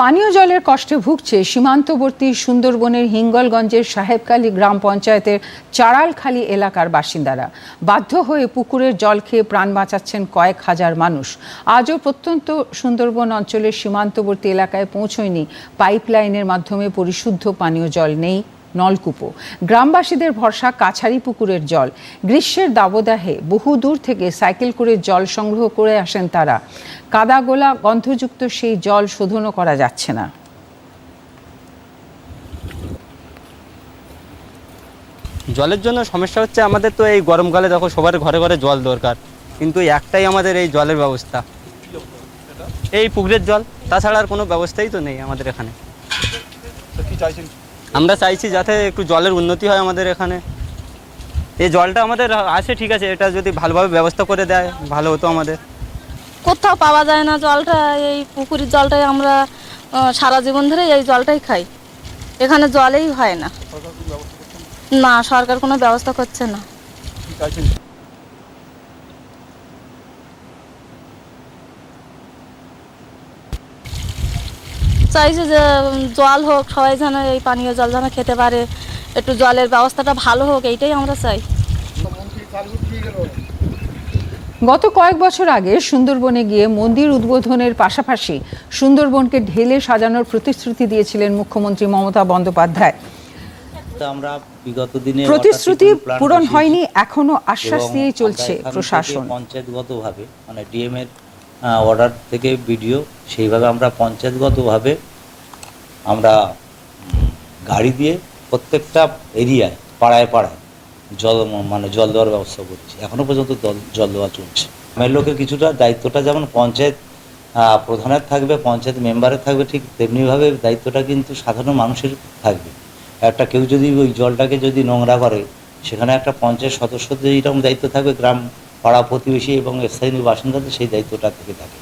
পানীয় জলের কষ্টে ভুগছে সীমান্তবর্তী সুন্দরবনের হিঙ্গলগঞ্জের সাহেবকালী গ্রাম পঞ্চায়েতের চারালখালী এলাকার বাসিন্দারা। বাধ্য হয়ে পুকুরের জল খেয়ে প্রাণ বাঁচাচ্ছেন কয়েক হাজার মানুষ। আজও প্রত্যন্ত সুন্দরবন অঞ্চলের সীমান্তবর্তী এলাকায় পৌঁছয়নি পাইপলাইনের মাধ্যমে পরিশুদ্ধ পানীয় জল নেই। নলকূপও। গ্রামবাসীদের ভরসা কাছারি পুকুরের জল। গ্রীষ্মের দাবদাহে বহু দূর থেকে সাইকেল করে জল সংগ্রহ করে আসেন তারা। কাদাগোলা গন্ধযুক্ত সেই জল শোধনও করা যাচ্ছে না। জলের জন্য সমস্যা হচ্ছে আমাদের তো এই গরমকালে দেখো সবার ঘরে ঘরে জল দরকার। কিন্তু একটাই আমাদের এই জলের ব্যবস্থা। এই পুকুরের জল তাছাড়া আর কোনো ব্যবস্থাই তো নেই আমাদের এখানে। আমরা চাইছি যাতে একটু জলের উন্নতি হয় আমাদের এখানে। এই জলটা আমাদের আছে ঠিক আছে এটা যদি ভালোভাবে ব্যবস্থা করে দেয় ভালো হতো আমাদের। কোথাও পাওয়া যায় না জলটা এই পুকুরের জলটাই আমরা সারা জীবন ধরে এই জলটাই খাই। এখানে জলেই হয় না। না? সরকার কোনো ব্যবস্থা করছে না। চাইছে যে জল হোক সবাই যেন এই পানীয় জল যেন খেতে পারে। একটু জলের ব্যবস্থাটা ভালো হোক এইটাই আমরা চাই। গত কয়েক বছর আগে সুন্দরবনে গিয়ে মন্দির উদ্বোধনের পাশাপাশি সুন্দরবনকে ঢেলে সাজানোর প্রতিশ্রুতি দিয়েছিলেন মুখ্যমন্ত্রী মমতা বন্দ্যোপাধ্যায়। আমরা বিগত দিনে প্রতিশ্রুতি পূরণ হয়নি এখনও আশ্বাস দিয়েই চলছে প্রশাসন। পঞ্চায়েতগতভাবে মানে ডিএম এর অর্ডার থেকে ভিডিও সেইভাবে আমরা পঞ্চায়েতগতভাবে আমরা গাড়ি দিয়ে প্রত্যেকটা এরিয়ায়, পাড়ায় পাড়ায় জল মানে জল দেওয়ার ব্যবস্থা করছি। এখনও পর্যন্ত জল দেওয়া চলছে। গ্রামের লোকের কিছুটা দায়িত্বটা যেমন পঞ্চায়েত প্রধানের থাকবে, পঞ্চায়েত মেম্বারের থাকবে, ঠিক তেমনিভাবে দায়িত্বটা কিন্তু সাধারণ মানুষের থাকবে। একটা কেউ যদি ওই জলটাকে যদি নোংরা করে, সেখানে একটা পঞ্চায়েত সদস্যদের এরকম দায়িত্ব থাকবে, গ্রাম পাড়া প্রতিবেশী এবং স্থানীয় বাসিন্দাদের সেই দায়িত্বটা থেকে থাকে।